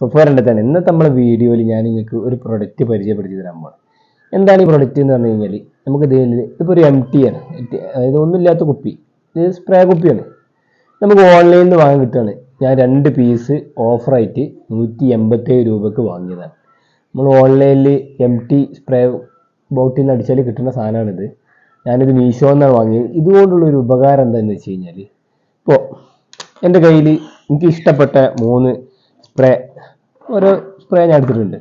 സുഫാറിന്റെ തന്നെ ഇന്നത്തെ നമ്മളെ വീഡിയോയിൽ ഞാൻ നിങ്ങൾക്ക് ഒരു പ്രൊഡക്റ്റ് പരിചയപ്പെടുത്തി തരാൻ പോകണം എന്താണ് ഈ പ്രൊഡക്റ്റ് എന്ന് പറഞ്ഞു കഴിഞ്ഞാൽ നമുക്ക് ഇതിൽ ഇതിപ്പോൾ ഒരു എം ടി ആണ് അതായത് ഒന്നുമില്ലാത്ത കുപ്പി. ഇത് സ്പ്രേ കുപ്പിയാണ്. നമുക്ക് ഓൺലൈനിൽ നിന്ന് വാങ്ങാൻ കിട്ടുകയാണ് ഞാൻ രണ്ട് പീസ് ഓഫറായിട്ട് നൂറ്റി എൺപത്തേഴ് രൂപക്ക് വാങ്ങിയതാണ്. നമ്മൾ ഓൺലൈനിൽ എം ടി സ്പ്രേ ബോട്ടിൽ നിന്ന് അടിച്ചാൽ കിട്ടുന്ന സാധനമാണിത്. ഞാനിത് മീഷോ എന്നാണ് വാങ്ങിയത്. ഇതുകൊണ്ടുള്ള ഒരു ഉപകാരം എന്താണെന്ന് വെച്ച് കഴിഞ്ഞാൽ ഇപ്പോൾ എന്റെ കയ്യിൽ എനിക്ക് ഇഷ്ടപ്പെട്ട മൂന്ന് സ്പ്രേ ഒരു സ്പ്രേ ഞാൻ എടുത്തിട്ടുണ്ട്.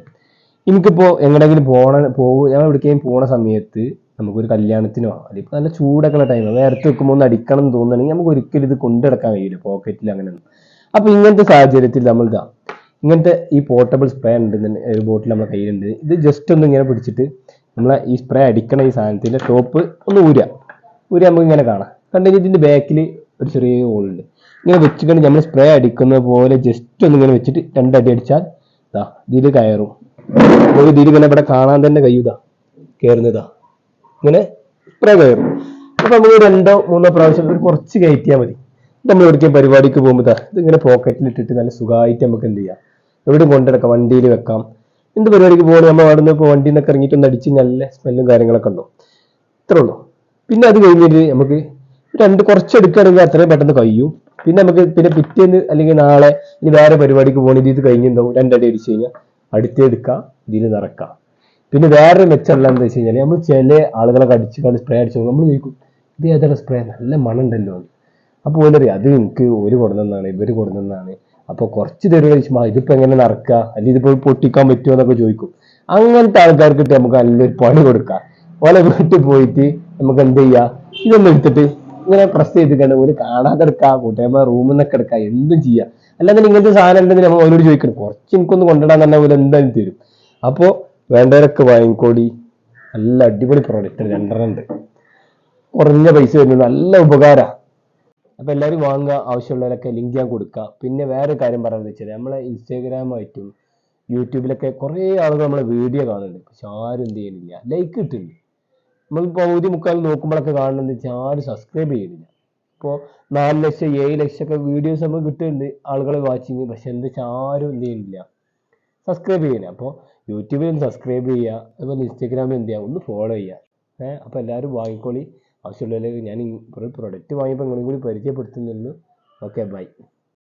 എനിക്കിപ്പോൾ എങ്ങോട്ടെങ്കിലും പോണ പോകും ഞാൻ എവിടേക്കെങ്കിലും പോണ സമയത്ത് നമുക്കൊരു കല്യാണത്തിനോ അല്ലെങ്കിൽ നല്ല ചൂടൊക്കെ ഉള്ള ടൈം നേരത്തെ വെക്കുമ്പോൾ ഒന്ന് അടിക്കണം എന്ന് തോന്നുകയാണെങ്കിൽ നമുക്ക് ഒരിക്കലും ഇത് കൊണ്ടെടുക്കാൻ കഴിയില്ല പോക്കറ്റിൽ അങ്ങനെയൊന്നും അപ്പോൾ ഇങ്ങനത്തെ സാഹചര്യത്തിൽ നമ്മൾ ഇതാ ഇങ്ങനത്തെ ഈ പോർട്ടബിൾ സ്പ്രേ ഉണ്ട് ഒരു ബോട്ടിൽ നമ്മുടെ കയ്യിലുണ്ട്. ഇത് ജസ്റ്റ് ഒന്ന് ഇങ്ങനെ പിടിച്ചിട്ട് നമ്മളെ ഈ സ്പ്രേ അടിക്കണ ഈ സാധനത്തിന്റെ ടോപ്പ് ഒന്ന് ഊരുക ഊരി നമുക്ക് ഇങ്ങനെ കാണാം. കണ്ടെങ്കിൽ ഇതിന്റെ ബാക്കിൽ ഒരു ചെറിയ ഹോളുണ്ട് ഇങ്ങനെ വെച്ചിട്ട് നമ്മൾ സ്പ്രേ അടിക്കുന്ന പോലെ ജസ്റ്റ് ഒന്ന് ഇങ്ങനെ വെച്ചിട്ട് രണ്ടടി അടിച്ചാൽ ഇതാ ഇതിൽ കയറും. ഒരു ഇതിൽ ഇങ്ങനെ ഇവിടെ കാണാൻ തന്നെ കഴിയൂതാ കയറുന്നതാ ഇങ്ങനെ സ്പ്രേ കയറും. അപ്പൊ നമുക്ക് രണ്ടോ മൂന്നോ പ്രാവശ്യം കുറച്ച് കയറ്റിയാൽ മതി. നമ്മൾ എവിടേക്കും പരിപാടിക്ക് പോകുമ്പോൾ ദാ ഇതിങ്ങനെ പോക്കറ്റിൽ ഇട്ടിട്ട് നല്ല സുഖമായിട്ട് നമുക്ക് എന്ത് ചെയ്യാം. എവിടെ കൊണ്ടെടുക്കാം വണ്ടിയിൽ വെക്കാം. എന്ത് പരിപാടിക്ക് പോകുമ്പോൾ നമ്മൾ അവിടെ നിന്ന് ഇപ്പോൾ വണ്ടിയിൽ നിന്നൊക്കെ ഇറങ്ങിയിട്ട് ഒന്ന് അടിച്ച് നല്ല സ്മെല്ലും കാര്യങ്ങളൊക്കെ ഉണ്ടോ ഇത്രേ ഉള്ളൂ. പിന്നെ അത് കഴിഞ്ഞിട്ട് നമുക്ക് രണ്ട് കുറച്ച് എടുക്കുകയാണെങ്കിൽ അത്രയും പെട്ടെന്ന് കഴിയും. പിന്നെ നമുക്ക് പിന്നെ പിറ്റേന്ന് അല്ലെങ്കിൽ നാളെ ഇനി വേറെ പരിപാടിക്ക് പോകണം. ഇത് കഴിഞ്ഞിട്ടുണ്ടാവും രണ്ടടി അടിച്ചു കഴിഞ്ഞാൽ അടുത്തെടുക്കാം ഇതിൽ നിറക്കാം. പിന്നെ വേറൊരു മെച്ചമുള്ള എന്താ വെച്ച് കഴിഞ്ഞാൽ നമ്മൾ ചില ആളുകളൊക്കെ അടിച്ച് കണ്ട് സ്പ്രേ അടിച്ചു നമ്മൾ ചോദിക്കും ഇത് ഏതാണ് സ്പ്രേ നല്ല മണുണ്ടല്ലോ എന്ന് അപ്പോൾ ഓലറിയാം അത് എനിക്ക് ഒരു കൊടുന്നെന്നാണ് ഇവർ കൊടുന്നെന്നാണ് അപ്പോൾ കുറച്ച് തരുക ചോദിച്ചാൽ ഇതിപ്പോൾ എങ്ങനെ നടക്കുക അല്ലെങ്കിൽ ഇതിപ്പോൾ പൊട്ടിക്കാൻ പറ്റുമോ? എന്നൊക്കെ ചോദിക്കും. അങ്ങനത്തെ ആൾക്കാർക്ക് നമുക്ക് നല്ലൊരു പണി കൊടുക്കാം. ഓലെ വീട്ടിൽ പോയിട്ട് നമുക്ക് എന്ത് ചെയ്യാം? ഇതൊന്നും എടുത്തിട്ട് ഇങ്ങനെ പ്രസ് ചെയ്തിട്ടാണ് ഒരു കാണാതെ എടുക്കാം കൂട്ടുകാരന്മാർ റൂമിൽ നിന്നൊക്കെ എടുക്കാം എന്തും ചെയ്യാം. അല്ലാതെ ഇങ്ങനത്തെ സാധനം ഉണ്ടെങ്കിൽ നമ്മൾ അവരോട് ചോദിക്കണം. കുറച്ച് എനിക്കൊന്ന് കൊണ്ടിടാൻ തന്നെ പോലെ എന്തായാലും തരും. അപ്പോൾ വേണ്ടവരൊക്കെ വാങ്ങിക്കോടി. നല്ല അടിപൊളി പ്രോഡക്റ്റ് രണ്ടെണ്ണം ഉണ്ട്. കുറഞ്ഞ പൈസ വരുന്നത് നല്ല ഉപകാരമാണ് അപ്പൊ എല്ലാവരും വാങ്ങുക ആവശ്യമുള്ളവരൊക്കെ ലിങ്ക് ഞാൻ കൊടുക്കുക പിന്നെ വേറെ കാര്യം പറയാന്ന് വെച്ചാൽ നമ്മളെ ഇൻസ്റ്റാഗ്രാമായിട്ടും യൂട്യൂബിലൊക്കെ കുറേ ആളുകൾ നമ്മളെ വീഡിയോ കാണുന്നുണ്ട്. പക്ഷെ ആരും എന്ത് ചെയ്യുന്നില്ല. ലൈക്ക് കിട്ടുന്നില്ല. നമ്മൾ പകുതി മുക്കാൽ നോക്കുമ്പോഴൊക്കെ കാണുന്നത് വെച്ചാൽ ആരും സബ്സ്ക്രൈബ് ചെയ്യുന്നില്ല ഇപ്പോൾ നാല് ലക്ഷം ഏഴ് ലക്ഷം ഒക്കെ വീഡിയോസ് നമുക്ക് കിട്ടുന്നുണ്ട് ആളുകളെ വാച്ചിങ് പക്ഷെ എന്താ വെച്ചാൽ ആരും എന്ത് ചെയ്യുന്നില്ല സബ്സ്ക്രൈബ് ചെയ്യുന്നില്ല അപ്പോൾ യൂട്യൂബിൽ ഒന്ന് സബ്സ്ക്രൈബ് ചെയ്യുക അതുപോലെ ഇൻസ്റ്റാഗ്രാമിൽ എന്ത് ചെയ്യുക ഒന്ന് ഫോളോ ചെയ്യുക ഏഹ് അപ്പോൾ എല്ലാവരും വാങ്ങിക്കോളി. ആവശ്യമുള്ളവരെ ഞാൻ ഒരു പ്രൊഡക്റ്റ് വാങ്ങിയപ്പോൾ നിങ്ങളും കൂടി പരിചയപ്പെടുത്തുന്നുള്ളൂ ഓക്കെ ബൈ